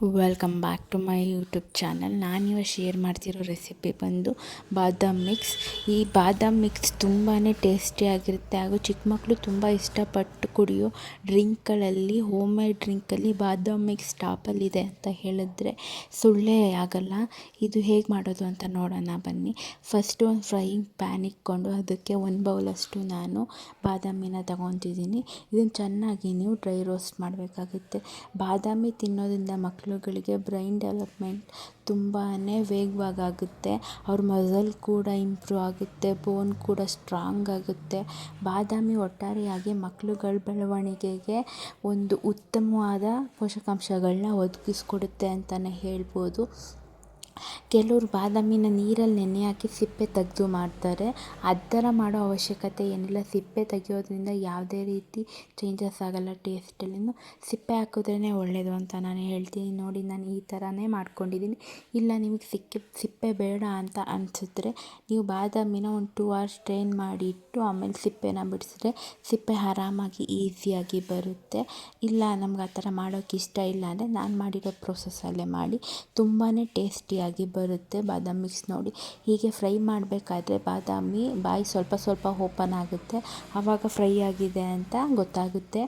Welcome back to my YouTube channel ನಾನಿವಾಗ share ಮಾಡ್ತಿರೋ recipe ಬಂದು ಬಾದಾಮ್ ಮಿಕ್ಸ್ ಈ ಬಾದಾಮ್ ಮಿಕ್ಸ್ ತುಂಬಾ ಟೇಸ್ಟಿಯಾಗಿರುತ್ತೆ ಹಾಗೂ ಚಿಕ್ಕ ಮಕ್ಕಳು ತುಂಬ ಇಷ್ಟಪಟ್ಟು ಕುಡಿಯೋ ಡ್ರಿಂಕ್ಗಳಲ್ಲಿ ಹೋಮ್ ಮೇಡ್ ಡ್ರಿಂಕಲ್ಲಿ ಬಾದಾಮ್ ಮಿಕ್ಸ್ ಟಾಪಲ್ಲಿದೆ ಅಂತ ಹೇಳಿದ್ರೆ ಸುಳ್ಳೇ ಆಗಲ್ಲ. ಇದು ಹೇಗೆ ಮಾಡೋದು ಅಂತ ನೋಡೋಣ ಬನ್ನಿ. ಫಸ್ಟು ಒಂದು ಫ್ರೈಯಿಂಗ್ ಪ್ಯಾನ್ ಇಕ್ಕೊಂಡು ಅದಕ್ಕೆ ಒಂದು ಬೌಲಷ್ಟು ನಾನು ಬಾದಾಮಿನ ತಗೊತಿದ್ದೀನಿ. ಇದನ್ನು ಚೆನ್ನಾಗಿ ನೀವು ಡ್ರೈ ರೋಸ್ಟ್ ಮಾಡಬೇಕಾಗುತ್ತೆ. ಬಾದಾಮಿ ತಿನ್ನೋದ್ರಿಂದ ಮಕ್ಕಳು ಮಕ್ಕಳುಗಳಿಗೆ ಬ್ರೈನ್ ಡೆವಲಪ್ಮೆಂಟ್ ತುಂಬಾ ವೇಗವಾಗುತ್ತೆ ಅವ್ರ ಮಸಲ್ ಕೂಡ ಇಂಪ್ರೂವ್ ಆಗುತ್ತೆ, ಬೋನ್ ಕೂಡ ಸ್ಟ್ರಾಂಗ್ ಆಗುತ್ತೆ. ಬಾದಾಮಿ ಒಟ್ಟಾರೆಯಾಗಿ ಮಕ್ಕಳುಗಳ ಬೆಳವಣಿಗೆಗೆ ಒಂದು ಉತ್ತಮವಾದ ಪೋಷಕಾಂಶಗಳನ್ನ ಒದಗಿಸ್ಕೊಡುತ್ತೆ ಅಂತಲೇ ಹೇಳ್ಬೋದು. ಕೆಲವರು ಬಾದಾಮಿನ ನೀರಲ್ಲಿ ನೆನೆ ಹಾಕಿ ಸಿಪ್ಪೆ ತೆಗೆದು ಮಾಡ್ತಾರೆ. ಆ ಥರ ಮಾಡೋ ಅವಶ್ಯಕತೆ ಏನಿಲ್ಲ. ಸಿಪ್ಪೆ ತೆಗೆಯೋದ್ರಿಂದ ಯಾವುದೇ ರೀತಿ ಚೇಂಜಸ್ ಆಗೋಲ್ಲ. ಟೇಸ್ಟಲ್ಲಿಯೂ ಸಿಪ್ಪೆ ಹಾಕಿದ್ರೇ ಒಳ್ಳೆಯದು ಅಂತ ನಾನು ಹೇಳ್ತೀನಿ. ನೋಡಿ, ನಾನು ಈ ಥರನೇ ಮಾಡ್ಕೊಂಡಿದ್ದೀನಿ. ಇಲ್ಲ, ನಿಮಗೆ ಸಿಕ್ಕಿ, ಸಿಪ್ಪೆ ಬೇಡ ಅಂತ ಅನಿಸಿದ್ರೆ ನೀವು ಬಾದಾಮಿನ ಒಂದು ಟೂ ಅವರ್ಸ್ ಸ್ಟ್ರೈನ್ ಮಾಡಿ ಇಟ್ಟು ಆಮೇಲೆ ಸಿಪ್ಪೆನ ಬಿಡಿಸಿದ್ರೆ ಸಿಪ್ಪೆ ಆರಾಮಾಗಿ ಈಸಿಯಾಗಿ ಬರುತ್ತೆ. ಇಲ್ಲ, ನಮ್ಗೆ ಆ ಥರ ಮಾಡೋಕ್ಕೆ ಇಷ್ಟ ಇಲ್ಲ ಅಂದರೆ ನಾನು ಮಾಡಿರೋ ಪ್ರೊಸೆಸ್ಸಲ್ಲೇ ಮಾಡಿ. ತುಂಬಾ ಟೇಸ್ಟಿಯಾಗಿ ಆಗಿ ಬರುತ್ತೆ. ಬಾದಾಮಿ ಮಿಕ್ಸ್ ನೋಡಿ. ಹೀಗೆ ಫ್ರೈ ಮಾಡಬೇಕಾದ್ರೆ ಬಾದಾಮಿ ಬಾಯಿ ಸ್ವಲ್ಪ ಸ್ವಲ್ಪ ಓಪನ್ ಆಗುತ್ತೆ. ಆವಾಗ ಫ್ರೈ ಆಗಿದೆ ಅಂತ ಗೊತ್ತಾಗುತ್ತೆ.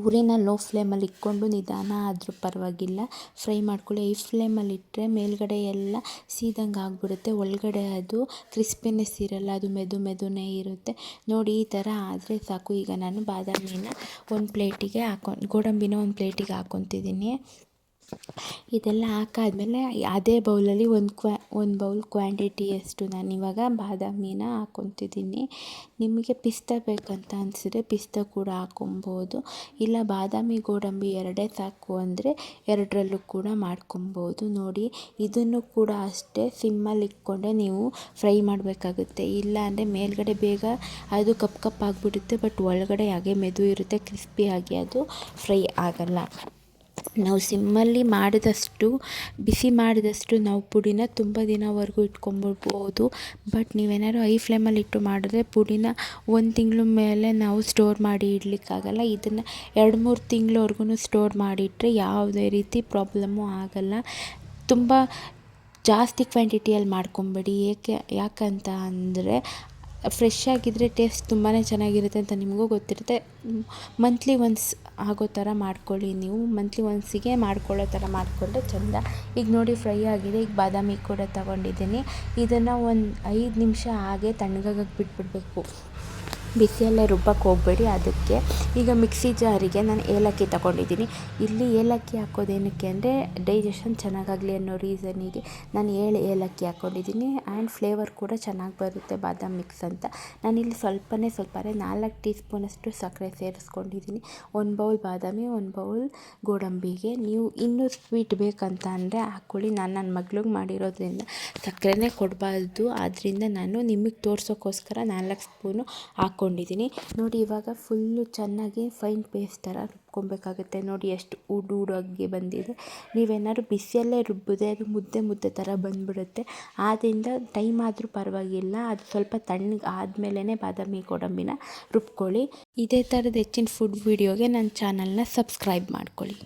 ಊರಿನ ಲೋ ಫ್ಲೇಮಲ್ಲಿ ಇಟ್ಕೊಂಡು ನಿಧಾನ ಆದರೂ ಪರವಾಗಿಲ್ಲ. ಫ್ರೈ ಮಾಡ್ಕೊಳ್ಳಿ. ಐ ಫ್ಲೇಮಲ್ಲಿ ಇಟ್ಟರೆ ಮೇಲ್ಗಡೆ ಎಲ್ಲ ಸೀದಂಗೆ ಆಗಿಬಿಡುತ್ತೆ. ಒಳಗಡೆ ಅದು ಕ್ರಿಸ್ಪಿನೆಸ್ ಇರಲ್ಲ, ಅದು ಮೆದು ಮೆದುನೇ ಇರುತ್ತೆ. ನೋಡಿ ಈ ಥರ ಆದರೆ ಸಾಕು. ಈಗ ನಾನು ಬಾದಾಮಿನ ಒಂದು ಪ್ಲೇಟಿಗೆ ಹಾಕೊಂಡು ಗೋಡಂಬಿನ ಒಂದು ಪ್ಲೇಟಿಗೆ ಹಾಕ್ಕೊತಿದ್ದೀನಿ ಇದೆಲ್ಲ ಹಾಕಾದ್ಮೇಲೆ ಅದೇ ಬೌಲಲ್ಲಿ ಒಂದು ಕ್ವಾ, ಒಂದು ಬೌಲ್ ಕ್ವಾಂಟಿಟಿಯಷ್ಟು ನಾನಿವಾಗ ಬಾದಾಮಿನ ಹಾಕ್ಕೊತಿದ್ದೀನಿ ನಿಮಗೆ ಪಿಸ್ತಾ ಬೇಕಂತ ಅನಿಸಿದ್ರೆ ಪಿಸ್ತಾ ಕೂಡ ಹಾಕ್ಕೊಬೋದು ಇಲ್ಲ ಬಾದಾಮಿ ಗೋಡಂಬಿ ಎರಡೇ ಸಾಕು ಅಂದರೆ ಎರಡರಲ್ಲೂ ಕೂಡ ಮಾಡ್ಕೊಬೋದು. ನೋಡಿ, ಇದನ್ನು ಕೂಡ ಅಷ್ಟೇ ಸಿಮ್ಮಲ್ಲಿ ಇಟ್ಕೊಂಡೆ ನೀವು ಫ್ರೈ ಮಾಡಬೇಕಾಗುತ್ತೆ. ಇಲ್ಲ ಅಂದರೆ ಮೇಲ್ಗಡೆ ಬೇಗ ಅದು ಕಪ್ ಕಪ್ ಆಗಿಬಿಡುತ್ತೆ, ಬಟ್ ಒಳಗಡೆ ಹಾಗೆ ಮೆದು ಇರುತ್ತೆ ಕ್ರಿಸ್ಪಿಯಾಗಿ ಅದು ಫ್ರೈ ಆಗಲ್ಲ. ನಾವು ಸಿಮ್ಮಲ್ಲಿ ಮಾಡಿದಷ್ಟು, ಬಿಸಿ ಮಾಡಿದಷ್ಟು ನಾವು ಪುಡಿನ ತುಂಬ ದಿನವರೆಗೂ ಇಟ್ಕೊಂಬಿಡ್ಬೋದು. ಬಟ್ ನೀವೇನಾದ್ರು ಐ ಫ್ಲೇಮಲ್ಲಿ ಇಟ್ಟು ಮಾಡಿದ್ರೆ ಪುಡಿನ ಒಂದು ತಿಂಗಳ ಮೇಲೆ ನಾವು ಸ್ಟೋರ್ ಮಾಡಿ ಇಡಲಿಕ್ಕಾಗಲ್ಲ. ಇದನ್ನು ಎರಡು ಮೂರು ತಿಂಗಳವರೆಗೂ ಸ್ಟೋರ್ ಮಾಡಿಟ್ಟರೆ ಯಾವುದೇ ರೀತಿ ಪ್ರಾಬ್ಲಮ್ಮು ಆಗಲ್ಲ. ತುಂಬ ಜಾಸ್ತಿ ಕ್ವಾಂಟಿಟಿಯಲ್ಲಿ ಮಾಡ್ಕೊಬೇಡಿ. ಏಕೆ, ಯಾಕಂತ ಅಂದರೆ ಫ್ರೆಶ್ ಆಗಿದ್ದರೆ ಟೇಸ್ಟ್ ತುಂಬಾ ಚೆನ್ನಾಗಿರುತ್ತೆ ಅಂತ ನಿಮಗೂ ಗೊತ್ತಿರುತ್ತೆ. ಮಂತ್ಲಿ ಒನ್ಸ್ ಆಗೋ ಥರ ಮಾಡ್ಕೊಳ್ಳಿ ನೀವು. ಮಂತ್ಲಿ ಒನ್ಸಿಗೆ ಮಾಡ್ಕೊಳ್ಳೋ ಥರ ಮಾಡಿಕೊಂಡ್ರೆ ಚೆಂದ. ಈಗ ನೋಡಿ ಫ್ರೈ ಆಗಿದೆ. ಈಗ ಬಾದಾಮಿ ಕೂಡ ತಗೊಂಡಿದ್ದೀನಿ. ಇದನ್ನು ಒಂದು ಐದು ನಿಮಿಷ ಹಾಗೆ ತಣ್ಣಗಾಗಕ್ಕೆ ಬಿಟ್ಬಿಡಬೇಕು. ಬಿಸಿಯಲ್ಲೇ ರುಬ್ಬಕ್ಕೆ ಹೋಗಬೇಡಿ ಅದಕ್ಕೆ. ಈಗ ಮಿಕ್ಸಿ ಜಾರಿಗೆ ನಾನು ಏಲಕ್ಕಿ ತಗೊಂಡಿದ್ದೀನಿ. ಇಲ್ಲಿ ಏಲಕ್ಕಿ ಹಾಕೋದೇನಕ್ಕೆ ಅಂದರೆ ಡೈಜೆಷನ್ ಚೆನ್ನಾಗಾಗಲಿ ಅನ್ನೋ ರೀಸನಿಗೆ ನಾನು ಏಳು ಏಲಕ್ಕಿ ಹಾಕ್ಕೊಂಡಿದ್ದೀನಿ ಆ್ಯಂಡ್ ಫ್ಲೇವರ್ ಕೂಡ ಚೆನ್ನಾಗಿ ಬರುತ್ತೆ ಬಾದಾಮ್ ಮಿಕ್ಸ್ ಅಂತ. ನಾನಿಲ್ಲಿ ಸ್ವಲ್ಪನೇ ಸ್ವಲ್ಪ ಅಂದರೆ ನಾಲ್ಕು ಟೀ ಸ್ಪೂನಷ್ಟು ಸಕ್ಕರೆ ಸೇರಿಸ್ಕೊಂಡಿದ್ದೀನಿ. ಒಂದು ಬೌಲ್ ಬಾದಾಮಿ, ಒಂದು ಬೌಲ್ ಗೋಡಂಬಿಗೆ. ನೀವು ಇನ್ನೂ ಸ್ವೀಟ್ ಬೇಕಂತ ಅಂದರೆ ಹಾಕ್ಕೊಳ್ಳಿ. ನಾನು ನನ್ನ ಮಗ್ಳಿಗೆ ಮಾಡಿರೋದ್ರಿಂದ ಸಕ್ಕರೆನೇ ಕೊಡಬಾರ್ದು. ಆದ್ದರಿಂದ ನಾನು ನಿಮಗೆ ತೋರಿಸೋಕ್ಕೋಸ್ಕರ ನಾಲ್ಕು ಸ್ಪೂನು ಹಾಕಿ ರುಬ್ಕೊಂಡಿದ್ದೀನಿ ನೋಡಿ, ಇವಾಗ ಫುಲ್ಲು ಚೆನ್ನಾಗಿ ಫೈನ್ ಪೇಸ್ಟ್ ಥರ ರುಬ್ಕೊಬೇಕಾಗುತ್ತೆ. ನೋಡಿ, ಎಷ್ಟು ಉಡು ಉಡಾಗಿ ಬಂದಿದೆ. ನೀವೇನಾದ್ರು ಬಿಸಿಯಲ್ಲೇ ರುಬ್ಬಿದ್ರೆ ಅದು ಮುದ್ದೆ ಮುದ್ದೆ ಥರ ಬಂದುಬಿಡುತ್ತೆ. ಆದ್ದರಿಂದ ಟೈಮ್ ಆದರೂ ಪರವಾಗಿಲ್ಲ. ಅದು ಸ್ವಲ್ಪ ತಣ್ಣಗೆ ಆದಮೇಲೆ ಬಾದಾಮಿ ಗೋಡಂಬಿನ ರುಬ್ಕೊಳ್ಳಿ. ಇದೇ ಥರದ ಹೆಚ್ಚಿನ ಫುಡ್ ವೀಡಿಯೋಗೆ ನನ್ನ ಚಾನಲ್ನ ಸಬ್ಸ್ಕ್ರೈಬ್ ಮಾಡ್ಕೊಳ್ಳಿ.